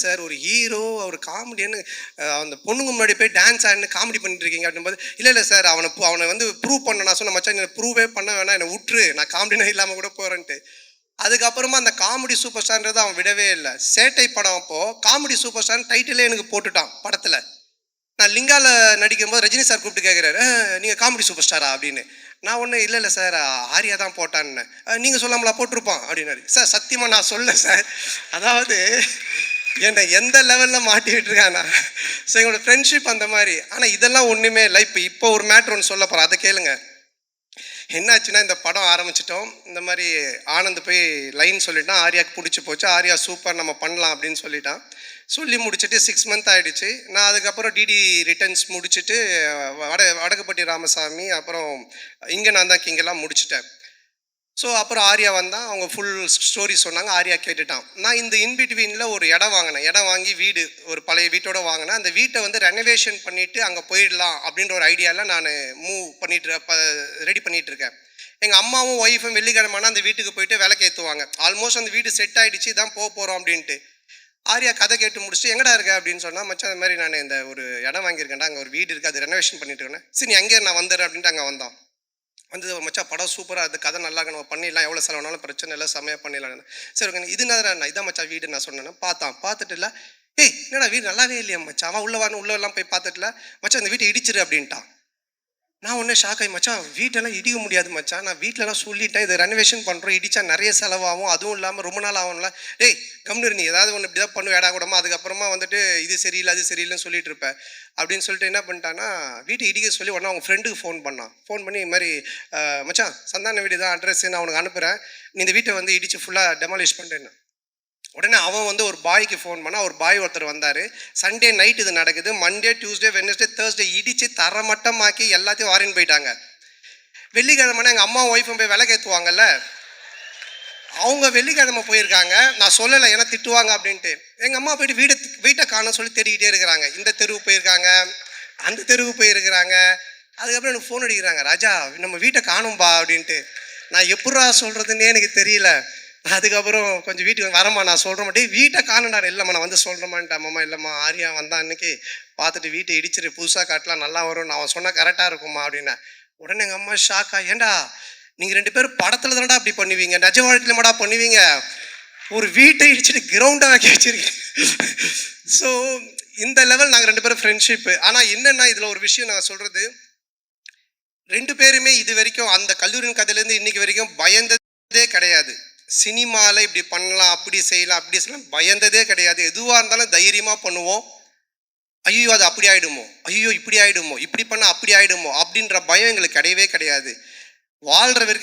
Sir ஒரு hero ஒரு காமெடியன்னு அந்த பொண்ணுங்க முன்னாடி போய் டான்ஸ் ஆடினு காமெடி பண்ணிட்டு இருக்கீங்க அப்படின்போது இல்லை இல்லை சார் அவனை அவனை வந்து ப்ரூவ் பண்ண நான் சொன்ன மச்சான் என்ன ப்ரூவே பண்ண வேணாம் என்னை விட்டுரு நான் காமெடினா இல்லாமல் கூட போகிறேன்ட்டு அதுக்கப்புறமா அந்த காமெடி சூப்பர் ஸ்டார்ன்றது அவன் விடவே இல்லை. சேட்டை படம் அப்போது காமெடி சூப்பர் ஸ்டார் டைட்டிலே எனக்கு போட்டுட்டான் படத்தில். நான் லிங்கால நடிக்கும்போது ரஜினி சார் கூப்பிட்டு கேட்குறாரு நீங்கள் காமெடி சூப்பர் ஸ்டாரா அப்படின்னு. நான் ஒன்றும் இல்லை இல்லை சார் ஆரியா தான் போட்டான்னு. நீங்கள் சொல்லாமலா போட்டிருப்பான் அப்படின்னாரு. சார் சத்தியமாக நான் சொல்ல சார். அதாவது என்னை எந்த லெவலில் மாட்டிக்கிட்டு இருக்கானா ஸோ எங்களோட ஃப்ரெண்ட்ஷிப் அந்த மாதிரி. ஆனால் இதெல்லாம் ஒன்றுமே இல்லை. இப்போ இப்போ ஒரு மேட்ரு ஒன்று சொல்ல போகிறேன் அதை கேளுங்க. என்னாச்சுன்னா இந்த படம் ஆரம்பிச்சிட்டோம். இந்த மாதிரி ஆனந்த் போய் லைன் சொல்லிட்டான். ஆர்யாக்கு பிடிச்சி போச்சு. ஆர்யா சூப்பர் நம்ம பண்ணலாம் அப்படின்னு சொல்லிட்டான். சொல்லி முடிச்சுட்டு சிக்ஸ் மந்த் ஆகிடுச்சு நான் அதுக்கப்புறம் டிடி ரிட்டர்ன்ஸ் முடிச்சுட்டு வட வடக்குப்பட்டி ராமசாமி அப்புறம் இங்கே நான் தான் கிங்கெல்லாம் முடிச்சிட்டேன். ஸோ அப்புறம் ஆர்யா வந்தான் அவங்க ஃபுல் ஸ்டோரி சொன்னாங்க. ஆர்யா கேட்டுட்டான். நான் இந்த இன்பிட்வீனில் ஒரு இடம் வாங்கினேன். இடம் வாங்கி வீடு ஒரு பழைய வீட்டோட வாங்கினேன். அந்த வீட்டை வந்து ரெனோவேஷன் பண்ணிவிட்டு அங்கே போயிடலாம் அப்படின்ற ஒரு ஐடியாவில் நான் மூவ் பண்ணிட்டு ரெடி பண்ணிகிட்டு இருக்கேன். எங்கள் அம்மாவும் ஒய்ஃபும் வெள்ளிக்கிழமைனா அந்த வீட்டுக்கு போயிட்டு விளக்கு ஏற்றுவாங்க ஆல்மோஸ்ட் அந்த வீடு செட் ஆகிடுச்சு தான் போக போகிறோம் அப்படின்ட்டு. ஆர்யா கதை கேட்டு முடிச்சுட்டு எங்கடா இருக்க? அப்படின்னு சொன்னால் மச்சான் அந்த மாதிரி நான் இந்த ஒரு இடம் வாங்கியிருக்கேன்டா. அங்கே ஒரு வீடு இருக்குது அது ரெனோவேஷன் பண்ணிட்டு இருக்கேன் சரி நீ அங்கேயே நான் வந்துடுறேன் அப்படின்ட்டு அங்கே வந்தான். வந்து மச்சான் படம் சூப்பராக அது கதை நல்லா நம்ம பண்ணிடலாம். எவ்வளோ செலவுனாலும் பிரச்சனை இல்லை. செமையாக பண்ணிடலாம். சரி ஓகே. இது என்ன நான் இதான் மச்சான் வீடு நான் சொன்னேன் பார்த்தான். பார்த்துட்டு இல்லை ஏய் என்னடா வீடு நல்லாவே இல்லையா மச்சான். அவன் உள்ள வான்னு உள்ளெல்லாம் போய் பார்த்துட்டுல மச்சான் இந்த வீட்டை இடிச்சிரு அப்படின்ட்டான். நான் ஒன்றே ஷாக் ஆகி மச்சான் வீட்டெல்லாம் இடிக்க முடியாது மச்சான். நான் வீட்டிலலாம் சொல்லிட்டேன் இதை ரெனோவேஷன் பண்ணுறோம் இடித்தா நிறைய செலவாகும். அதுவும் இல்லாமல் ரொம்ப நாள் ஆகும்ல. டேய் கம்னு நீ ஏதாவது ஒன்று இப்படி தான் பண்ணு வேடா கூடமா அதுக்கப்புறமா வந்துட்டு இது சரியில்லை அது சரியில்லைன்னு சொல்லிட்டு இருப்பேன் அப்படின்னு சொல்லிட்டு என்ன பண்ணிட்டான்னா வீட்டை இடிக்க சொல்லி உடனே அவங்க ஃப்ரெண்டுக்கு ஃபோன் பண்ணான். ஃபோன் பண்ணி இது மாதிரி மச்சான் சந்தான வீடு தான் அட்ரஸ் நான் உனக்கு அனுப்புகிறேன் நீ இந்த வீட்டை வந்து இடித்து ஃபுல்லாக டெமாலிஷ் பண்ணிட்டேன்னு. உடனே அவன் வந்து ஒரு பாய்க்கு ஃபோன் பண்ணால் ஒரு பாய் ஒருத்தர் வந்தார். சண்டே நைட் இது நடக்குது. மண்டே டியூஸ்டே வெனஸ்டே தேர்ஸ்டே இடித்து தரமட்டமாக்கி எல்லாத்தையும் வாரின்னு போயிட்டாங்க. வெள்ளிக்கிழமைனா எங்கள் அம்மா ஒய்ஃபும் போய் விளக்கேற்றுவாங்கல்ல அவங்க வெள்ளிக்கிழமை போயிருக்காங்க. நான் சொல்லலை ஏன்னா திட்டுவாங்க அப்படின்ட்டு. எங்கள் அம்மா போயிட்டு வீடு வீட்டை காண சொல்லி தேடிக்கிட்டே இருக்கிறாங்க. இந்த தெருவு போயிருக்காங்க அந்த தெருவு போயிருக்கிறாங்க. அதுக்கப்புறம் எனக்கு ஃபோன் அடிக்கிறாங்க. ராஜா நம்ம வீட்டை காணும்பா அப்படின்ட்டு. நான் எப்படா சொல்கிறதுன்னே எனக்கு தெரியல. அதுக்கப்புறம் கொஞ்சம் வீட்டுக்கு வரமா நான் சொல்கிற மாட்டேன் வீட்டை காணண்டா இல்லைம்மா நான் வந்து சொல்கிறேம்மான்ட்டு அம்மா இல்லைம்மா. ஆரியா வந்தான் அன்னைக்கு பார்த்துட்டு வீட்டை இடிச்சிரு. புதுசாக காட்டலாம் நல்லா வரும். அவன் சொன்னால் கரெக்டாக இருக்கும்மா அப்படின்னா. உடனே எங்கள் அம்மா ஷாக்கா ஏன்டா நீங்கள் ரெண்டு பேரும் படத்தில் தானடா அப்படி பண்ணுவீங்க? நஜ வாழ்க்கையில மாடா பண்ணுவீங்க? ஒரு வீட்டை இடிச்சிட்டு கிரவுண்டாக ஆக்கி வச்சிருக்கீங்க. ஸோ இந்த லெவல் நாங்கள் ரெண்டு பேரும் ஃப்ரெண்ட்ஷிப்பு ஆனால் என்னென்னா இதில் ஒரு விஷயம் நான் சொல்கிறது ரெண்டு பேருமே இது வரைக்கும் அந்த கல்லூரியின் கதையிலேருந்து இன்னைக்கு வரைக்கும் பயந்ததே கிடையாது. சினிமாவில் இப்படி பண்ணலாம் அப்படி செய்யலாம் அப்படி செய்யலாம் பயந்ததே கிடையாது. எதுவாக இருந்தாலும் தைரியமாக பண்ணுவோம். ஐயோ அது அப்படி ஆயிடுமோ? ஐயோ இப்படி ஆகிடுமோ இப்படி பண்ணால் அப்படி ஆகிடுமோ அப்படின்ற பயம் எங்களுக்கு கிடையவே கிடையாது. வாழ்கிற வரைக்கும்